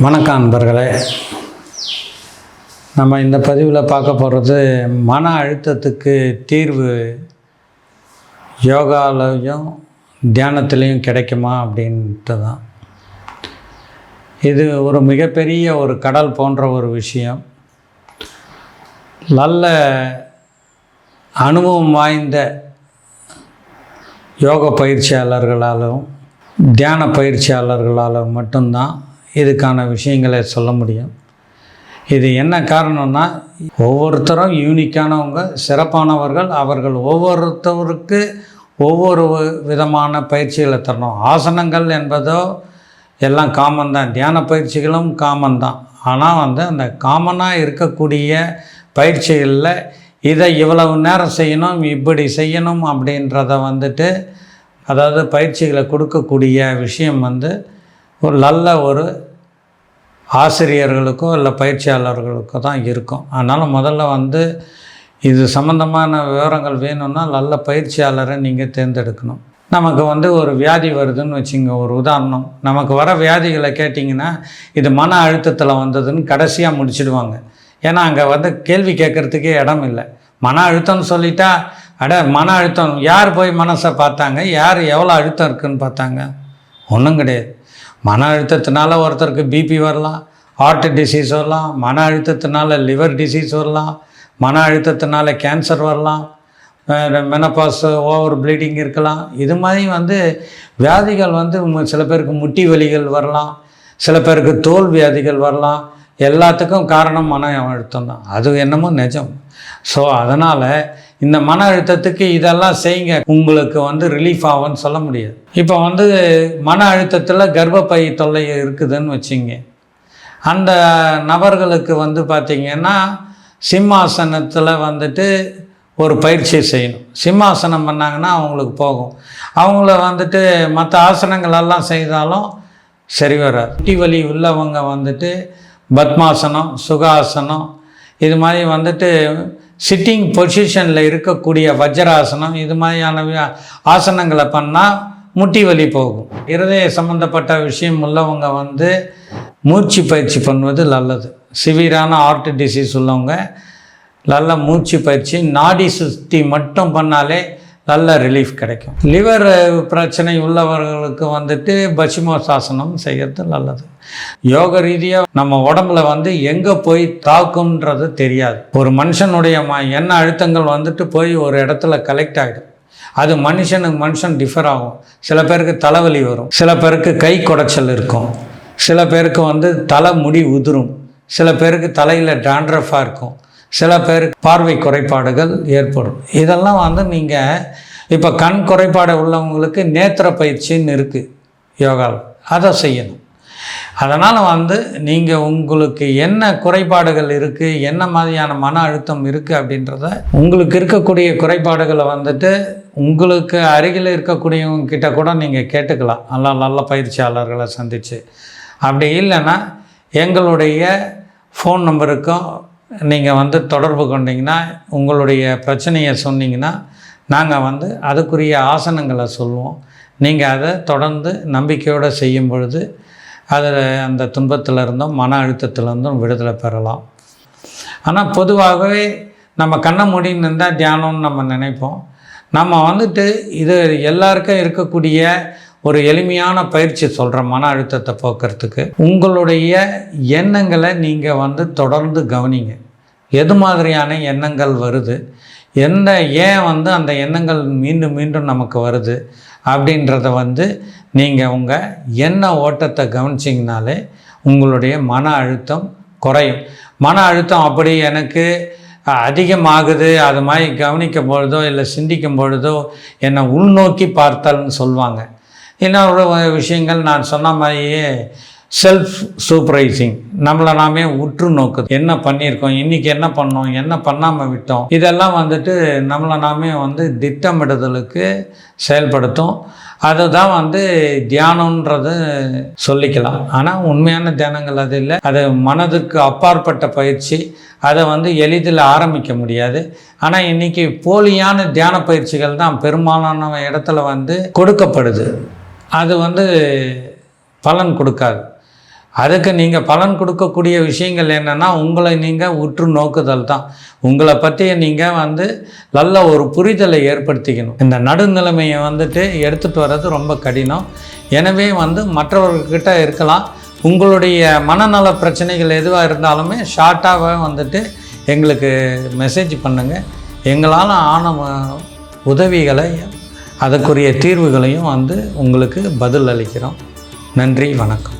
வணக்கம் அன்பர்களே நம்ம இந்த பதிவில் பார்க்க போகிறது மன அழுத்தத்துக்கு தீர்வு யோகாலையும் தியானத்துலேயும் கிடைக்குமா அப்படின்ட்டு தான் இது ஒரு மிகப்பெரிய ஒரு கடல் போன்ற ஒரு விஷயம். நல்ல அனுபவம் வாய்ந்த யோக பயிற்சியாளர்களாலும் தியான பயிற்சியாளர்களாலும் மட்டும்தான் இதுக்கான விஷயங்களை சொல்ல முடியும். இது என்ன காரணம்னா ஒவ்வொருத்தரும் யூனிக்கானவங்க சிறப்பானவர்கள் அவர்கள் ஒவ்வொருத்தவருக்கு ஒவ்வொரு விதமான பயிற்சிகளை தரணும். ஆசனங்கள் என்பதோ எல்லாம் காமன் தான். தியான பயிற்சிகளும் காமன் தான். ஆனால் வந்து அந்த காமனாக இருக்கக்கூடிய பயிற்சிகளில் இதை இவ்வளவு நேரம் செய்யணும் இப்படி செய்யணும் அப்படின்றத வந்துட்டு அதாவது பயிற்சிகளை கொடுக்கக்கூடிய விஷயம் வந்து ஒரு நல்ல ஒரு ஆசிரியர்களுக்கோ இல்லை பயிற்சியாளர்களுக்கோ தான் இருக்கும். அதனால் முதல்ல வந்து இது சம்மந்தமான விவரங்கள் வேணும்னா நல்ல பயிற்சியாளரை நீங்கள் தேர்ந்தெடுக்கணும். நமக்கு வந்து ஒரு வியாதி வருதுன்னு வச்சுங்க ஒரு உதாரணம். நமக்கு வர வியாதிகளை கேட்டிங்கன்னா இது மன அழுத்தத்தில் வந்ததுன்னு கடைசியாக முடிச்சிடுவாங்க. ஏன்னா அங்கே வந்து கேள்வி கேட்குறதுக்கே இடம் இல்லை. மன அழுத்தம்னு சொல்லிட்டா அட மன அழுத்தம். யார் போய் மனசை பார்த்தாங்க? யார் எவ்வளோ அழுத்தம் இருக்குதுன்னு பார்த்தாங்க? ஒன்றும் கிடையாது. மன அழுத்தத்தினால ஒருத்தருக்கு பிபி வரலாம் ஹார்ட் டிசீஸ் வரலாம் மன அழுத்தத்தினால லிவர் டிசீஸ் வரலாம் மன அழுத்தத்தினால கேன்சர் வரலாம் மெனப்பாஸ் ஓவர் ப்ளீடிங் இருக்கலாம். இது மாதிரி வந்து வியாதிகள் வந்து சில பேருக்கு முட்டி வலிகள் வரலாம் சில பேருக்கு தோல் வியாதிகள் வரலாம். எல்லாத்துக்கும் காரணம் மன அழுத்தம் தான் அது என்னமோ நிஜம். ஸோ அதனால் இந்த மன அழுத்தத்துக்கு இதெல்லாம் செய்யுங்க. உங்களுக்கு வந்து ரிலீஃப் ஆகும்னு சொல்ல முடியாது. இப்போ வந்து மன அழுத்தத்தில் கர்ப்பப்பை தொல்லை இருக்குதுன்னு வச்சுங்க. அந்த நபர்களுக்கு வந்து பார்த்திங்கன்னா சிம்மாசனத்தில் வந்துட்டு ஒரு பயிற்சி செய்யணும். சிம்மாசனம் பண்ணாங்கன்னா அவங்களுக்கு போகும். அவங்கள வந்துட்டு மற்ற ஆசனங்கள் எல்லாம் செய்தாலும் சரி வராது. குட்டி வலி உள்ளவங்க வந்துட்டு பத்மாசனம் சுகாசனம் இது மாதிரி வந்துட்டு சிட்டிங் பொசிஷனில் இருக்கக்கூடிய வஜ்ராசனம் இது மாதிரியான ஆசனங்களை பண்ணால் முட்டி வலி போகும். இருதய சம்மந்தப்பட்ட விஷயம் உள்ளவங்க வந்து மூச்சு பயிற்சி பண்ணுவது நல்லது. சிவியரான ஹார்ட் டிசீஸ் உள்ளவங்க நல்ல மூச்சு பயிற்சி நாடி சுத்தி மட்டும் பண்ணாலே நல்ல ரிலீஃப் கிடைக்கும். லிவர் பிரச்சனை உள்ளவர்களுக்கு வந்துட்டு பசுமோசாசனம் செய்கிறது நல்லது. யோக ரீதியாக நம்ம உடம்புல வந்து எங்கே போய் தாக்கும்ன்றது தெரியாது. ஒரு மனுஷனுடைய ம எண்ண அழுத்தங்கள் வந்துட்டு போய் ஒரு இடத்துல கலெக்ட் ஆகிடும் அது மனுஷனுக்கு மனுஷன் டிஃபர் ஆகும். சில பேருக்கு தலைவலி வரும். சில பேருக்கு கை குடைச்சல் இருக்கும். சில பேருக்கு வந்து தலை முடி உதிரும். சில பேருக்கு தலையில் டாண்ட்ரஃபாக இருக்கும். சில பேர் பார்வை குறைபாடுகள் ஏற்படும். இதெல்லாம் வந்து நீங்கள் இப்போ கண் குறைபாடு உள்ளவங்களுக்கு நேத்திர பயிற்சின்னு இருக்குது யோகாவில் அதை செய்யணும். அதனால் வந்து நீங்கள் உங்களுக்கு என்ன குறைபாடுகள் இருக்குது என்ன மாதிரியான மன அழுத்தம் இருக்குது அப்படின்றத உங்களுக்கு இருக்கக்கூடிய குறைபாடுகளை வந்துட்டு உங்களுக்கு அருகில் இருக்கக்கூடியவங்க கிட்ட கூட நீங்கள் கேட்டுக்கலாம். நல்லா நல்ல பயிற்சியாளர்களை சந்தித்து அப்படி இல்லைன்னா எங்களுடைய ஃபோன் நம்பருக்கும் நீங்கள் வந்து தொடர்பு கொண்டீங்கன்னா உங்களுடைய பிரச்சனையை சொன்னீங்கன்னா நாங்கள் வந்து அதுக்குரிய ஆசனங்களை சொல்லுவோம். நீங்கள் அதை தொடர்ந்து நம்பிக்கையோடு செய்யும் பொழுது அதில் அந்த துன்பத்தில் இருந்தும் மன அழுத்தத்திலிருந்தும் விடுதலை பெறலாம். ஆனால் பொதுவாகவே நம்ம கண்ணை மூடின்னு இருந்தால் தியானம்னு நம்ம நினைப்போம். நம்ம வந்துட்டு இது எல்லாருக்கும் இருக்கக்கூடிய ஒரு எளிமையான பயிற்சி சொல்கிற மன அழுத்தத்தை போக்குறதுக்கு உங்களுடைய எண்ணங்களை நீங்கள் வந்து தொடர்ந்து கவனிங்க. எது மாதிரியான எண்ணங்கள் வருது? எந்த ஏன் வந்து அந்த எண்ணங்கள் மீண்டும் மீண்டும் நமக்கு வருது? அப்படின்றத வந்து நீங்கள் உங்கள் எண்ண ஓட்டத்தை கவனிச்சிங்கனாலே உங்களுடைய மன அழுத்தம் குறையும். மன அழுத்தம் அப்படி எனக்கு அதிகமாகுது அது மாதிரி கவனிக்கும் பொழுதோ இல்லை சிந்திக்கும் பொழுதோ என்னை உள்நோக்கி பார்த்தல்னு சொல்லுவாங்க இன்னொரு விஷயங்கள் நான் சொன்ன மாதிரியே செல்ஃப் சூப்பரைசிங் நம்மளை நாமே உற்று நோக்குது. என்ன பண்ணியிருக்கோம்? இன்றைக்கி என்ன பண்ணோம்? என்ன பண்ணாமல் விட்டோம்? இதெல்லாம் வந்துட்டு நம்மளை நாமே வந்து திட்டமிடுதலுக்கு செயல்படுத்தும். அதுதான் வந்து தியானன்றது சொல்லிக்கலாம். ஆனால் உண்மையான தியானங்கள் அது இல்லை. அது மனதுக்கு அப்பாற்பட்ட பயிற்சி. அதை வந்து எளிதில் ஆரம்பிக்க முடியாது. ஆனால் இன்றைக்கி போலியான தியான பயிற்சிகள் தான் பெரும்பாலான இடத்துல வந்து கொடுக்கப்படுது. அது வந்து பலன் கொடுக்காது. அதுக்கு நீங்கள் பலன் கொடுக்கக்கூடிய விஷயங்கள் என்னென்னா உங்களை நீங்கள் உற்று நோக்குதல் தான். உங்களை பற்றிய நீங்கள் வந்து நல்ல ஒரு புரிதலை ஏற்படுத்திக்கணும். இந்த நடுநிலைமையை வந்துட்டு எடுத்துகிட்டு வர்றது ரொம்ப கடினம். எனவே வந்து மற்றவர்கிட்ட இருக்கலாம். உங்களுடைய மனநல பிரச்சனைகள் எதுவாக இருந்தாலுமே ஷார்ட்டாக வந்துட்டு எங்களுக்கு மெசேஜ் பண்ணுங்கள் எங்களால் ஆன உதவிகளை அதற்குரிய தீர்வுகளையும் வந்து உங்களுக்கு பதில் அளிக்கிறோம். நன்றி வணக்கம்.